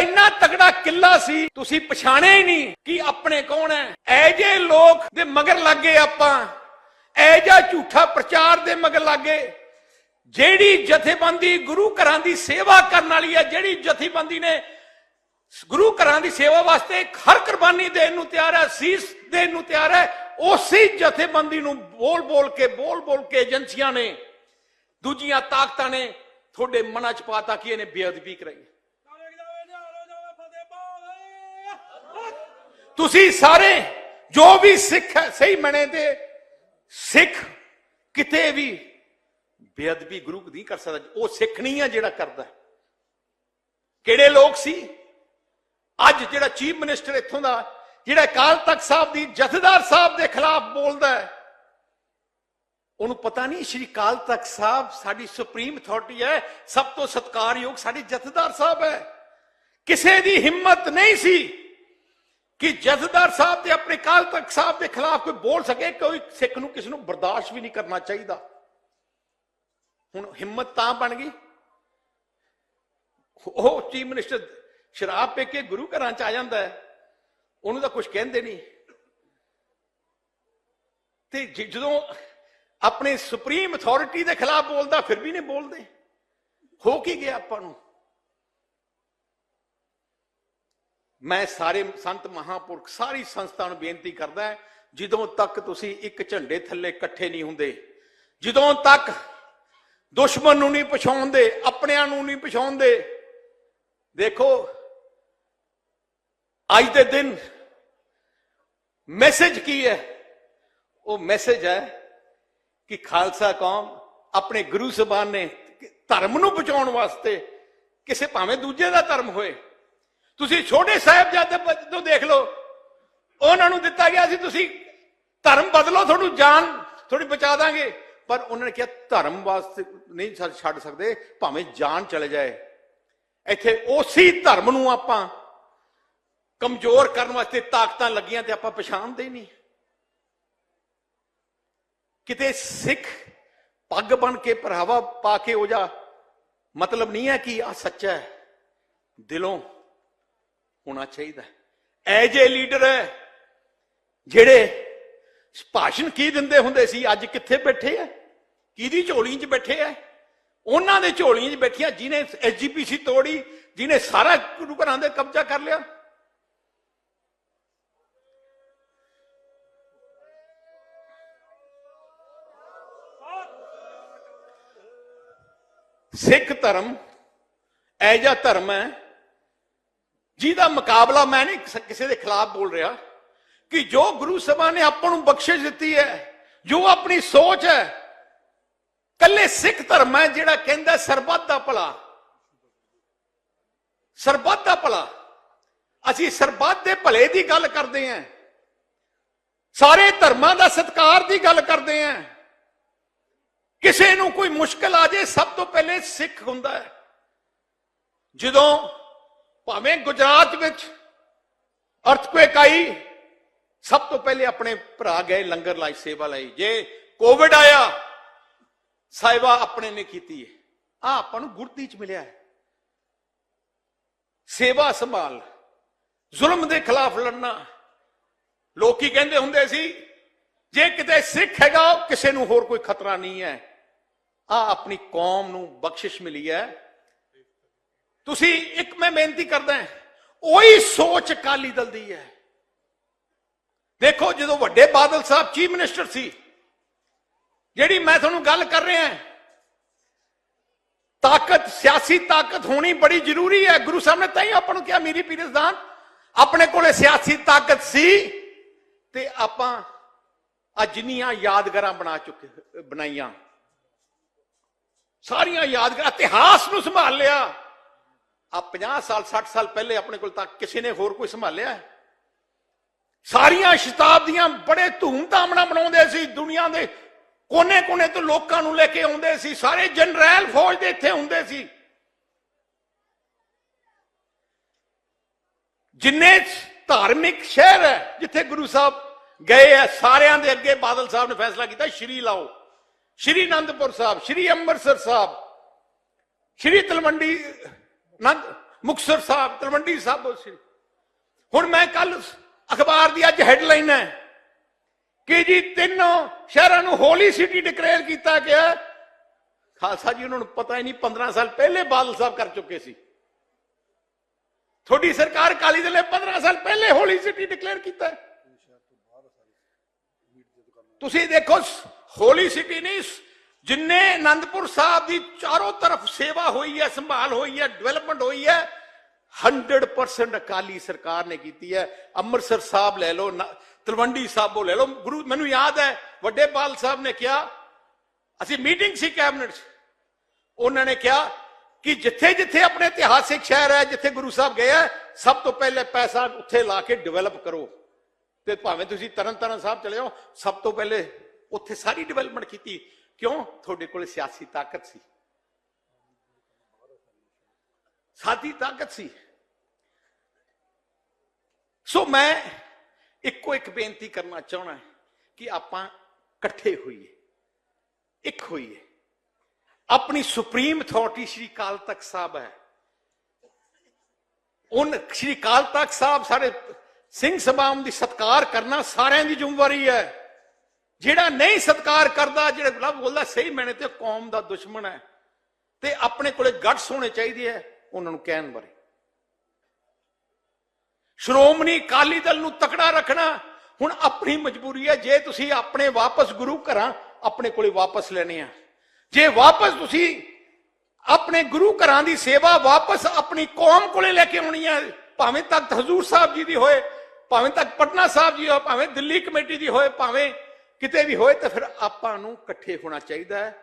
ਇੰਨਾ ਤਗੜਾ ਕਿੱਲਾ ਸੀ, ਤੁਸੀਂ ਪਛਾਣਿਆ ਹੀ ਨਹੀਂ ਕਿ ਆਪਣੇ ਕੌਣ ਹੈ। ਐ ਲੋਕ ਦੇ ਮਗਰ ਲੱਗੇ ਆਪਾਂ ਐ ਝੂਠਾ ਪ੍ਰਚਾਰ ਦੇ ਮਗਰ ਲੱਗੇ, ਜਿਹੜੀ ਜਥੇਬੰਦੀ ਗੁਰੂ ਘਰਾਂ ਦੀ ਸੇਵਾ ਕਰਨ ਵਾਲੀ ਹੈ, ਜਿਹੜੀ ਜਥੇਬੰਦੀ ਨੇ ਗੁਰੂ ਘਰਾਂ ਦੀ ਸੇਵਾ ਵਾਸਤੇ ਹਰ ਕੁਰਬਾਨੀ ਦੇਣ ਨੂੰ ਤਿਆਰ ਹੈ ਸੀਸ ਦੇਣ ਨੂੰ ਤਿਆਰ ਹੈ, ਉਸੇ ਜਥੇਬੰਦੀ ਨੂੰ ਬੋਲ ਬੋਲ ਕੇ ਬੋਲ ਬੋਲ ਕੇ ਏਜੰਸੀਆਂ ਨੇ, ਦੂਜੀਆਂ ਤਾਕਤਾਂ ਨੇ, ਤੁਹਾਡੇ ਮਨਾਂ 'ਚ ਪਾਤਾ ਕਿ ਇਹਨੇ ਬੇਅਦਬੀ ਕਰਾਈ। ਤੁਸੀਂ ਸਾਰੇ ਜੋ ਵੀ ਸਿੱਖ ਹੈ, ਸਹੀ ਮਣੇ ਤੇ ਸਿੱਖ ਕਿਤੇ ਵੀ ਬੇਅਦਬੀ ਗੁਰੂ ਨਹੀਂ ਕਰ ਸਕਦਾ। ਉਹ ਸਿੱਖ ਨਹੀਂ ਹੈ ਜਿਹੜਾ ਕਰਦਾ ਕਿਹੜੇ ਲੋਕ ਸੀ? ਅੱਜ ਜਿਹੜਾ ਚੀਫ ਮਿਨਿਸਟਰ ਇੱਥੋਂ ਦਾ, ਜਿਹੜਾ ਅਕਾਲ ਤਖਤ ਸਾਹਿਬ ਦੀ ਜਥੇਦਾਰ ਸਾਹਿਬ ਦੇ ਖਿਲਾਫ ਬੋਲਦਾ ਹੈ, ਉਹਨੂੰ ਪਤਾ ਨਹੀਂ ਸ਼੍ਰੀ ਅਕਾਲ ਤਖਤ ਸਾਹਿਬ ਸਾਡੀ ਸੁਪਰੀਮ ਅਥਾਰਟੀ ਹੈ, ਸਭ ਤੋਂ ਸਤਿਕਾਰਯੋਗ ਸਾਡੇ ਜਥੇਦਾਰ ਸਾਹਿਬ ਹੈ। ਕਿਸੇ ਦੀ ਹਿੰਮਤ ਨਹੀਂ ਸੀ ਕਿ ਜਥੇਦਾਰ ਸਾਹਿਬ ਤੇ ਆਪਣੇ ਅਕਾਲ ਤਖਤ ਸਾਹਿਬ ਦੇ ਖਿਲਾਫ ਕੋਈ ਬੋਲ ਸਕੇ, ਕੋਈ ਸਿੱਖ ਨੂੰ, ਕਿਸੇ ਨੂੰ ਬਰਦਾਸ਼ਤ ਵੀ ਨਹੀਂ ਕਰਨਾ ਚਾਹੀਦਾ। ਹੁਣ ਹਿੰਮਤ ਤਾਂ ਬਣ ਗਈ। ਉਹ ਚੀਫ ਮਿਨਿਸਟਰ ਸ਼ਰਾਬ ਪੀ ਕੇ ਗੁਰੂ ਘਰਾਂ ਚ ਆ ਜਾਂਦਾ ਹੈ। ਉਹਨੂੰ ਤਾਂ ਕੁਝ ਕਹਿੰਦੇ ਨਹੀਂ। ਤੇ ਜ- ਜਦੋਂ ਆਪਣੇ ਸੁਪਰੀਮ ਅਥਾਰਟੀ ਦੇ ਖਿਲਾਫ ਬੋਲਦਾ, ਫਿਰ ਵੀ ਨਹੀਂ ਬੋਲਦੇ। ਹੋ ਕੀ ਗਿਆ ਆਪਾਂ ਨੂੰ? ਮੈਂ ਸਾਰੇ ਸੰਤ ਮਹਾਪੁਰਖ, ਸਾਰੀ ਸੰਸਥਾ ਨੂੰ ਬੇਨਤੀ ਕਰਦਾ ਜਦੋਂ ਤੱਕ ਤੁਸੀਂ ਇੱਕ ਝੰਡੇ ਥੱਲੇ ਇਕੱਠੇ ਨਹੀਂ ਹੁੰਦੇ, ਜਦੋਂ ਤੱਕ ਦੁਸ਼ਮਣ ਨੂੰ ਨਹੀਂ ਪਛਾਣਦੇ, ਆਪਣਿਆਂ ਨੂੰ ਨਹੀਂ ਪਛਾਣਦੇ, ਦੇਖੋ, ਅੱਜ ਦੇ ਦਿਨ ਮੈਸੇਜ ਕੀ ਹੈ? ਉਹ ਮੈਸੇਜ ਹੈ ਕਿ ਖਾਲਸਾ ਕੌਮ ਆਪਣੇ ਗੁਰੂ ਸਾਹਿਬਾਨ ਨੇ ਧਰਮ ਨੂੰ ਬਚਾਉਣ ਵਾਸਤੇ ਕਿਸੇ ਭਾਵੇਂ ਦੂਜੇ ਦਾ ਧਰਮ ਹੋਏ ਤੁਸੀਂ ਛੋਟੇ ਸਾਹਿਬਜ਼ਾਦੇ ਤੋਂ ਦੇਖ ਲਓ। ਉਹਨਾਂ ਨੂੰ ਦਿੱਤਾ ਗਿਆ ਸੀ, ਤੁਸੀਂ ਧਰਮ ਬਦਲੋ, ਤੁਹਾਨੂੰ ਜਾਨ ਥੋੜੀ ਬਚਾ ਦਾਂਗੇ। ਪਰ ਉਹਨਾਂ ਨੇ ਕਿਹਾ, ਧਰਮ ਵਾਸਤੇ ਨਹੀਂ ਛੱਡ ਸਕਦੇ, ਭਾਵੇਂ ਜਾਨ ਚਲੇ ਜਾਏ। ਇੱਥੇ ਉਸੇ ਧਰਮ ਨੂੰ ਆਪਾਂ ਕਮਜ਼ੋਰ ਕਰਨ ਵਾਸਤੇ ਤਾਕਤਾਂ ਲੱਗੀਆਂ ਤੇ ਆਪਾਂ ਪਛਾਣਦੇ ਨਹੀਂ। ਕਿਤੇ ਸਿੱਖ ਪੱਗ ਬਣ ਕੇ ਪਹਿਰਾਵਾ ਪਾ ਕੇ ਹੋ ਜਾ ਮਤਲਬ ਨਹੀਂ ਹੈ ਕਿ ਆ ਸੱਚਾ ਹੈ। ਦਿਲੋਂ ਹੋਣਾ ਚਾਹੀਦਾ ਐ ਜੇ ਲੀਡਰ ਹੈ, ਜਿਹੜੇ ਭਾਸ਼ਣ ਕੀ ਦਿੰਦੇ ਹੁੰਦੇ ਸੀ, ਅੱਜ ਕਿੱਥੇ ਬੈਠੇ ਆ? ਕਿਹਦੀ ਝੋਲੀ 'ਚ ਬੈਠੇ ਆ? ਉਹਨਾਂ ਦੇ ਝੋਲੀਆਂ 'ਚ ਬੈਠੀਆਂ, ਜਿਨੇ ਐਸਜੀਪੀਸੀ ਤੋੜੀ, ਜਿਨੇ ਸਾਰਾ ਗੁਰੂ ਘਰਾਂ ਦੇ ਕਬਜ਼ਾ ਕਰ ਲਿਆ। ਸਿੱਖ ਧਰਮ ਐਜਾ ਧਰਮ ਹੈ ਜਿਹਦਾ ਮੁਕਾਬਲਾ ਮੈਂ ਨਹੀਂ ਕਿਸੇ ਦੇ ਖਿਲਾਫ ਬੋਲ ਰਿਹਾ, ਕਿ ਜੋ ਗੁਰੂ ਸਭਾ ਨੇ ਆਪਾਂ ਨੂੰ ਬਖਸ਼ਿਸ਼ ਦਿੱਤੀ ਹੈ, ਜੋ ਆਪਣੀ ਸੋਚ ਹੈ, ਕੱਲੇ ਸਿੱਖ ਧਰਮ ਹੈ ਜਿਹੜਾ ਕਹਿੰਦਾ ਸਰਬੱਤ ਦਾ ਭਲਾ। ਸਰਬੱਤ ਦਾ ਭਲਾ। ਅਸੀਂ ਸਰਬੱਤ ਦੇ ਭਲੇ ਦੀ ਗੱਲ ਕਰਦੇ ਹਾਂ। ਸਾਰੇ ਧਰਮਾਂ ਦਾ ਸਤਿਕਾਰ ਦੀ ਗੱਲ ਕਰਦੇ ਹਾਂ। ਕਿਸੇ ਨੂੰ ਕੋਈ ਮੁਸ਼ਕਲ ਆ ਜੇ, ਸਭ ਤੋਂ ਪਹਿਲੇ ਸਿੱਖ ਹੁੰਦਾ ਹੈ। ਜਦੋਂ ਭਾਵੇਂ ਗੁਜਰਾਤ ਵਿੱਚ ਅਰਥਕੁਏਕ ਆਈ, ਸਭ ਤੋਂ ਪਹਿਲੇ ਆਪਣੇ ਭਰਾ ਗਏ, ਲੰਗਰ ਲਾਈ ਸੇਵਾ ਲਈ। ਜੇ ਕੋਵਿਡ ਆਇਆ ਸਾਹਿਬਾ ਆਪਣੇ ਨੇ ਕੀਤੀ ਹੈ ਆ ਆਪਾਂ ਨੂੰ ਗੁਰਤੀ ਚ ਮਿਲਿਆ ਹੈ। ਸੇਵਾ ਸੰਭਾਲ, ਜ਼ੁਲਮ ਦੇ ਖਿਲਾਫ ਲੜਨਾ। ਲੋਕੀ ਕਹਿੰਦੇ ਹੁੰਦੇ ਸੀ, ਜੇ ਕਿਤੇ ਸਿੱਖ ਹੈਗਾ ਕਿਸੇ ਨੂੰ ਹੋਰ ਕੋਈ ਖਤਰਾ ਨਹੀਂ ਹੈ। ਆ ਆਪਣੀ ਕੌਮ ਨੂੰ ਬਖਸ਼ਿਸ਼ ਮਿਲੀ ਹੈ। ਤੁਸੀਂ ਇੱਕ ਮੈਂ ਬੇਨਤੀ ਕਰਦਾ ਉਹੀ ਸੋਚ ਅਕਾਲੀ ਦਲ ਦੀ ਹੈ। ਦੇਖੋ, ਜਦੋਂ ਵੱਡੇ ਬਾਦਲ ਸਾਹਿਬ ਚੀਫ ਮਿਨਿਸਟਰ ਸੀ, ਜਿਹੜੀ ਮੈਂ ਤੁਹਾਨੂੰ ਗੱਲ ਕਰ ਰਿਹਾ ਤਾਕਤ, ਸਿਆਸੀ ਤਾਕਤ ਹੋਣੀ ਬੜੀ ਜ਼ਰੂਰੀ ਹੈ। ਗੁਰੂ ਸਾਹਿਬ ਨੇ ਤਾਂ ਹੀ ਆਪਾਂ ਨੂੰ ਕਿਹਾ, ਮੀਰੀ ਪੀਰਸਦਾਨ ਆਪਣੇ ਕੋਲੇ ਸਿਆਸੀ ਤਾਕਤ ਸੀ ਤੇ ਆਪਾਂ ਆ ਜਿੰਨੀਆਂ ਯਾਦਗਾਰਾਂ ਬਣਾ ਚੁੱਕੇ, ਬਣਾਈਆਂ। ਸਾਰੀਆਂ ਯਾਦਗਾਰ, ਇਤਿਹਾਸ ਨੂੰ ਸੰਭਾਲ ਲਿਆ। ਆ 50 ਸਾਲ 60 ਸਾਲ ਪਹਿਲੇ ਆਪਣੇ ਕੋਲ ਤਾਂ ਕਿਸੇ ਨੇ ਹੋਰ ਕੋਈ ਸੰਭਾਲਿਆ ਹੈ? ਸਾਰੀਆਂ ਸ਼ਤਾਬਦੀਆਂ ਬੜੇ ਧੂਮਧਾਮ ਨਾਲ ਮਨਾਉਂਦੇ ਸੀ, ਦੁਨੀਆ ਦੇ ਕੋਨੇ-ਕੋਨੇ ਤੋਂ ਲੋਕਾਂ ਨੂੰ ਲੈ ਕੇ ਆਉਂਦੇ ਸੀ, ਸਾਰੇ ਜਨਰਲ ਫੌਜ ਦੇ ਇੱਥੇ ਹੁੰਦੇ ਸੀ ਜਿੰਨੇ ਧਾਰਮਿਕ ਸ਼ਹਿਰ ਹੈ ਜਿੱਥੇ ਗੁਰੂ ਸਾਹਿਬ ਗਏ ਆ ਸਾਰਿਆਂ ਦੇ ਅੱਗੇ ਬਾਦਲ ਸਾਹਿਬ ਨੇ ਫੈਸਲਾ ਕੀਤਾ, ਸ਼੍ਰੀ ਲਾਓ ਸ਼੍ਰੀ ਅਨੰਦਪੁਰ ਸਾਹਿਬ, ਸ਼੍ਰੀ ਅੰਮ੍ਰਿਤਸਰ ਸਾਹਿਬ, ਸ਼੍ਰੀ ਤਲਵੰਡੀ ਨੰਦ ਮੁਕਤਸਰ ਸਾਹਿਬ, ਤਲਵੰਡੀ ਸਾਹਿਬ ਸੀ। ਹੁਣ ਮੈਂ ਕੱਲ ਅਖਬਾਰ ਦੀ ਅੱਜ ਹੈਡਲਾਈਨ ਹੈ ਕਿ ਜੀ ਤਿੰਨੋਂ ਸ਼ਹਿਰਾਂ ਨੂੰ ਹੋਲੀ ਸਿਟੀ ਡਿਕਲੇਅਰ ਕੀਤਾ ਗਿਆ ਖਾਲਸਾ ਜੀ, ਉਹਨਾਂ ਨੂੰ ਪਤਾ ਹੀ ਨਹੀਂ 15 ਸਾਲ ਪਹਿਲੇ ਬਾਦਲ ਸਾਹਿਬ ਕਰ ਚੁੱਕੇ ਸੀ। ਤੁਹਾਡੀ ਸਰਕਾਰ ਕਾਲੀ ਦਲ ਨੇ 15 ਸਾਲ ਪਹਿਲੇ ਹੋਲੀ ਸਿਟੀ ਡਿਕਲੇਅਰ ਕੀਤਾ ਤੁਸੀਂ ਦੇਖੋ ਹੋਲੀ ਸਿਟੀ ਨਹੀਂ ਜਿੰਨੇ ਆਨੰਦਪੁਰ ਸਾਹਿਬ ਦੀ ਚਾਰੋਂ ਤਰਫ ਸੇਵਾ ਹੋਈ ਹੈ, ਸੰਭਾਲ ਹੋਈ ਹੈ ਡਿਵੈਲਪਮੈਂਟ ਹੋਈ ਹੈ 100% ਅਕਾਲੀ ਸਰਕਾਰ ਨੇ ਕੀਤੀ ਹੈ। ਅੰਮ੍ਰਿਤਸਰ ਸਾਹਿਬ ਲੈ ਲਓ ਤਲਵੰਡੀ ਸਾਬੋ ਲੈ ਲਓ। ਗੁਰੂ, ਮੈਨੂੰ ਯਾਦ ਹੈ, ਵੱਡੇ ਪਾਲ ਸਾਹਿਬ ਨੇ ਕਿਹਾ, ਅਸੀਂ ਮੀਟਿੰਗ ਸੀ ਕੈਬਨਿਟ 'ਚ। ਉਹਨਾਂ ਨੇ ਕਿਹਾ ਕਿ ਜਿੱਥੇ ਜਿੱਥੇ ਆਪਣੇ ਇਤਿਹਾਸਿਕ ਸ਼ਹਿਰ ਹੈ, ਜਿੱਥੇ ਗੁਰੂ ਸਾਹਿਬ ਗਏ ਹੈ, ਸਭ ਤੋਂ ਪਹਿਲੇ ਪੈਸਾ ਉੱਥੇ ਲਾ ਕੇ ਡਿਵੈਲਪ ਕਰੋ। ਤੇ ਭਾਵੇਂ ਤੁਸੀਂ ਤਰਨ ਤਾਰਨ ਸਾਹਿਬ ਚਲੇ ਜਾਓ, ਸਭ ਤੋਂ ਪਹਿਲੇ ਉੱਥੇ ਸਾਰੀ ਡਿਵੈਲਪਮੈਂਟ ਕੀਤੀ। ਕਿਉਂ? ਤੁਹਾਡੇ ਕੋਲ ਸਿਆਸੀ ਤਾਕਤ ਸੀ। ਸਾਡੀ ਤਾਕਤ ਸੀ। ਸੋ ਮੈਂ ਇੱਕੋ ਇੱਕ ਬੇਨਤੀ ਕਰਨਾ ਚਾਹਣਾ ਕਿ ਆਪਾਂ ਇਕੱਠੇ ਹੋਈਏ। ਇੱਕ ਹੋਈਏ। ਆਪਣੀ ਸੁਪਰੀਮ ਅਥਾਰਟੀ ਸ਼੍ਰੀ ਕਾਲ ਤਖਤ ਸਾਹਿਬ ਹੈ। ਉਹਨ ਸ਼੍ਰੀ ਕਾਲ ਤਖਤ ਸਾਹਿਬ, ਸਾਡੇ ਸਿੰਘ ਸਭਾਮ ਦੀ ਸਤਕਾਰ ਕਰਨਾ ਸਾਰਿਆਂ ਦੀ ਜ਼ਿੰਮੇਵਾਰੀ ਹੈ। ਜਿਹੜਾ ਨਹੀਂ ਸਤਕਾਰ ਕਰਦਾ, ਜਿਹੜਾ ਲਫ਼ ਬੋਲਦਾ, ਸਹੀ ਮੈਨੇ ਤੇ ਕੌਮ ਦਾ ਦੁਸ਼ਮਣ ਹੈ ਤੇ ਆਪਣੇ ਕੋਲੇ ਗੱਟਸ ਹੋਣੇ ਚਾਹੀਦੇ ਹੈ, ਉਹਨਾਂ ਨੂੰ ਕਹਿਣ ਬਾਰੇ। ਸ਼੍ਰੋਮਣੀ ਅਕਾਲੀ ਦਲ ਨੂੰ ਤਕੜਾ ਰੱਖਣਾ ਹੁਣ ਆਪਣੀ ਮਜਬੂਰੀ ਹੈ। ਜੇ ਤੁਸੀਂ ਆਪਣੇ ਵਾਪਸ ਗੁਰੂ ਘਰਾਂ ਆਪਣੇ ਕੋਲੇ ਵਾਪਸ ਲੈਣੇ ਆ। ਜੇ ਵਾਪਸ ਤੁਸੀਂ ਆਪਣੇ ਗੁਰੂ ਘਰਾਂ ਦੀ ਸੇਵਾ ਵਾਪਸ ਆਪਣੀ ਕੌਮ ਕੋਲੇ ਲੈ ਕੇ ਆਉਣੀ ਹੈ, ਭਾਵੇਂ ਤੱਕ ਹਜ਼ੂਰ ਸਾਹਿਬ ਜੀ ਦੀ ਹੋਏ, ਭਾਵੇਂ ਤੱਕ ਪਟਨਾ ਸਾਹਿਬ ਜੀ ਹੋਏ, ਭਾਵੇਂ ਦਿੱਲੀ ਕਮੇਟੀ ਦੀ ਹੋਏ, ਭਾਵੇਂ ਕਿਤੇ ਵੀ ਹੋਏ ਤਾਂ ਫਿਰ ਆਪਾਂ ਨੂੰ ਇਕੱਠੇ ਹੋਣਾ ਚਾਹੀਦਾ ਹੈ।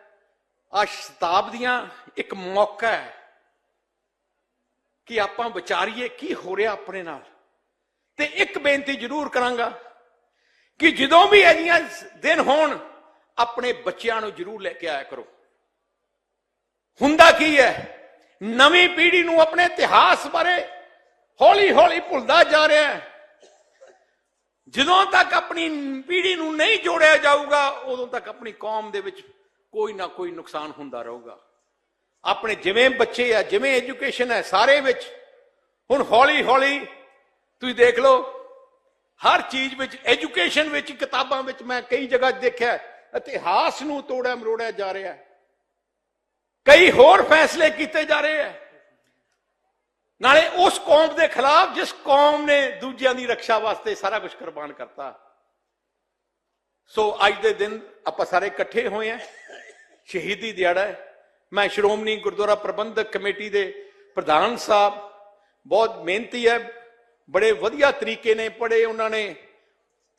ਆ ਸ਼ਤਾਬਦੀਆਂ ਇੱਕ ਮੌਕਾ ਹੈ ਕਿ ਆਪਾਂ ਵਿਚਾਰੀਏ ਕੀ ਹੋ ਰਿਹਾ ਆਪਣੇ ਨਾਲ। ਤੇ ਇੱਕ ਬੇਨਤੀ ਜ਼ਰੂਰ ਕਰਾਂਗਾ ਕਿ ਜਦੋਂ ਵੀ ਅਜੀਆਂ ਦਿਨ ਹੋਣ, ਆਪਣੇ ਬੱਚਿਆਂ ਨੂੰ ਜ਼ਰੂਰ ਲੈ ਕੇ ਆਇਆ ਕਰੋ। ਹੁੰਦਾ ਕੀ ਹੈ? ਨਵੀਂ ਪੀੜ੍ਹੀ ਨੂੰ ਆਪਣੇ ਇਤਿਹਾਸ ਬਾਰੇ ਹੌਲੀ ਹੌਲੀ ਭੁੱਲਦਾ ਜਾ ਰਿਹਾ ਹੈ। ਜਦੋਂ ਤੱਕ ਆਪਣੀ ਪੀੜ੍ਹੀ ਨੂੰ ਨਹੀਂ ਜੋੜਿਆ ਜਾਊਗਾ, ਉਦੋਂ ਤੱਕ ਆਪਣੀ ਕੌਮ ਦੇ ਵਿੱਚ ਕੋਈ ਨਾ ਕੋਈ ਨੁਕਸਾਨ ਹੁੰਦਾ ਰਹੂਗਾ। ਆਪਣੇ ਜਿਵੇਂ ਬੱਚੇ ਆ, ਜਿਵੇਂ ਐਜੂਕੇਸ਼ਨ ਹੈ, ਸਾਰੇ ਵਿੱਚ ਹੁਣ ਹੌਲੀ ਹੌਲੀ ਤੁਸੀਂ ਦੇਖ ਲਓ, ਹਰ ਚੀਜ਼ ਵਿੱਚ, ਐਜੂਕੇਸ਼ਨ ਵਿੱਚ, ਕਿਤਾਬਾਂ ਵਿੱਚ ਮੈਂ ਕਈ ਜਗ੍ਹਾ ਦੇਖਿਆ ਇਤਿਹਾਸ ਨੂੰ ਤੋੜਿਆ ਮਰੋੜਿਆ ਜਾ ਰਿਹਾ ਹੈ। ਕਈ ਹੋਰ ਫੈਸਲੇ ਕੀਤੇ ਜਾ ਰਹੇ ਹੈ। ਨਾਲੇ ਉਸ ਕੌਮ ਦੇ ਖਿਲਾਫ ਜਿਸ ਕੌਮ ਨੇ ਦੂਜਿਆਂ ਦੀ ਰੱਖਿਆ ਵਾਸਤੇ ਸਾਰਾ ਕੁਝ ਕੁਰਬਾਨ ਕਰਤਾ। ਸੋ ਅੱਜ ਦੇ ਦਿਨ ਆਪਾਂ ਸਾਰੇ ਇਕੱਠੇ ਹੋਏ ਆ ਸ਼ਹੀਦੀ ਦਿਹਾੜਾ ਹੈ। ਮੈਂ ਸ਼੍ਰੋਮਣੀ ਗੁਰਦੁਆਰਾ ਪ੍ਰਬੰਧਕ ਕਮੇਟੀ ਦੇ ਪ੍ਰਧਾਨ ਸਾਹਿਬ, ਬਹੁਤ ਮਿਹਨਤੀ ਹੈ, ਬੜੇ ਵਧੀਆ ਤਰੀਕੇ ਨੇ ਪੜੇ ਉਹਨਾਂ ਨੇ,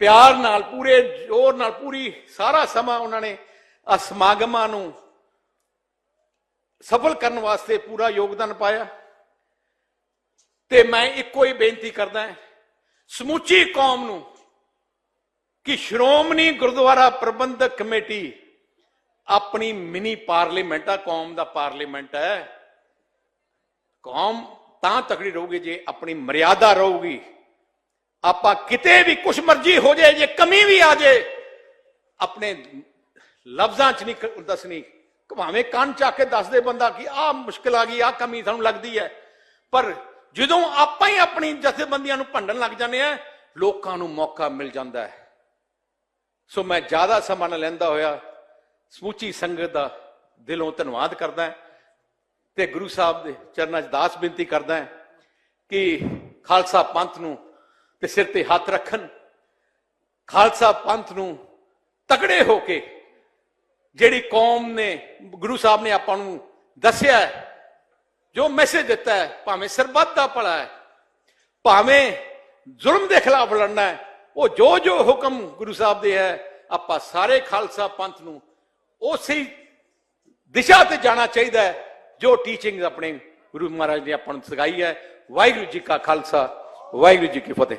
ਪਿਆਰ ਨਾਲ, ਪੂਰੇ ਜ਼ੋਰ ਨਾਲ, ਪੂਰੀ ਸਾਰਾ ਸਮਾਂ ਉਹਨਾਂ ਨੇ ਆ ਸਮਾਗਮਾਂ ਨੂੰ ਸਫਲ ਕਰਨ ਵਾਸਤੇ ਪੂਰਾ ਯੋਗਦਾਨ ਪਾਇਆ। ਤੇ ਮੈਂ ਇੱਕੋ ਹੀ ਬੇਨਤੀ ਕਰਦਾ ਹਾਂ, ਸਮੁੱਚੀ ਕੌਮ ਨੂੰ ਕਿ ਸ਼੍ਰੋਮਣੀ ਗੁਰਦੁਆਰਾ ਪ੍ਰਬੰਧਕ ਕਮੇਟੀ ਆਪਣੀ ਮਿਨੀ ਪਾਰਲੀਮੈਂਟ ਆ, ਕੌਮ ਦਾ ਪਾਰਲੀਮੈਂਟ ਹੈ। ਕੌਮ ਤਾਂ ਤਕੜੀ ਰਹੂਗੀ ਜੇ ਆਪਣੀ ਮਰਿਆਦਾ ਰਹੂਗੀ। ਆਪਾਂ ਕਿਤੇ ਵੀ ਕੁਛ ਮਰਜ਼ੀ ਹੋ ਜਾਏ, ਜੇ ਕਮੀ ਵੀ ਆ ਜਾਏ, ਆਪਣੇ ਲਫ਼ਜ਼ਾਂ 'ਚ ਨਹੀਂ ਦੱਸਣੀ। ਭਾਵੇਂ ਕੰਨ ਚੱਕ ਕੇ ਦੱਸ ਦੇ ਬੰਦਾ ਕਿ ਆਹ ਮੁਸ਼ਕਲ ਆ ਗਈ, ਆਹ ਕਮੀ ਸਾਨੂੰ ਲੱਗਦੀ ਹੈ। ਪਰ ਜਦੋਂ ਆਪਾਂ ਹੀ ਆਪਣੀ ਜਥੇਬੰਦੀਆਂ ਨੂੰ ਭੰਡਣ ਲੱਗ ਜਾਂਦੇ ਆ ਲੋਕਾਂ ਨੂੰ ਮੌਕਾ ਮਿਲ ਜਾਂਦਾ ਹੈ। ਸੋ ਮੈਂ ਜ਼ਿਆਦਾ ਸਮਾਂ ਨਾ ਲੈਂਦਾ ਹੋਇਆ, ਸਮੁੱਚੀ ਸੰਗਤ ਦਾ ਦਿਲੋਂ ਧੰਨਵਾਦ ਕਰਦਾ ਹਾਂ ਤੇ ਗੁਰੂ ਸਾਹਿਬ ਦੇ ਚਰਨਾਂ 'ਚ ਦਾਸ ਬੇਨਤੀ ਕਰਦਾ ਹਾਂ ਕਿ ਖਾਲਸਾ ਪੰਥ ਨੂੰ ਤੇ ਸਿਰ ਤੇ ਹੱਥ ਰੱਖਣ, ਖਾਲਸਾ ਪੰਥ ਨੂੰ ਤਕੜੇ ਹੋ ਕੇ ਜਿਹੜੀ ਕੌਮ ਨੇ, ਗੁਰੂ ਸਾਹਿਬ ਨੇ ਆਪਾਂ ਨੂੰ ਦੱਸਿਆ ਜੋ ਮੈਸੇਜ ਦਿੱਤਾ ਹੈ, ਭਾਵੇਂ ਸਰਬੱਤ ਦਾ ਭਲਾ ਹੈ, ਭਾਵੇਂ ਜ਼ੁਲਮ ਦੇ ਖਿਲਾਫ ਲੜਨਾ ਹੈ, ਉਹ ਜੋ ਜੋ ਹੁਕਮ ਗੁਰੂ ਸਾਹਿਬ ਦੇ ਹੈ, ਆਪਾਂ ਸਾਰੇ ਖਾਲਸਾ ਪੰਥ ਨੂੰ ਉਸੇ ਦਿਸ਼ਾ ਤੇ ਜਾਣਾ ਚਾਹੀਦਾ ਹੈ, ਜੋ ਟੀਚਿੰਗ ਆਪਣੇ ਗੁਰੂ ਮਹਾਰਾਜ ਨੇ ਆਪਾਂ ਨੂੰ ਸਿਖਾਈ ਹੈ। ਵਾਹਿਗੁਰੂ ਜੀ ਕਾ ਖਾਲਸਾ, ਵਾਹਿਗੁਰੂ ਜੀ ਕੀ ਫਤਿਹ।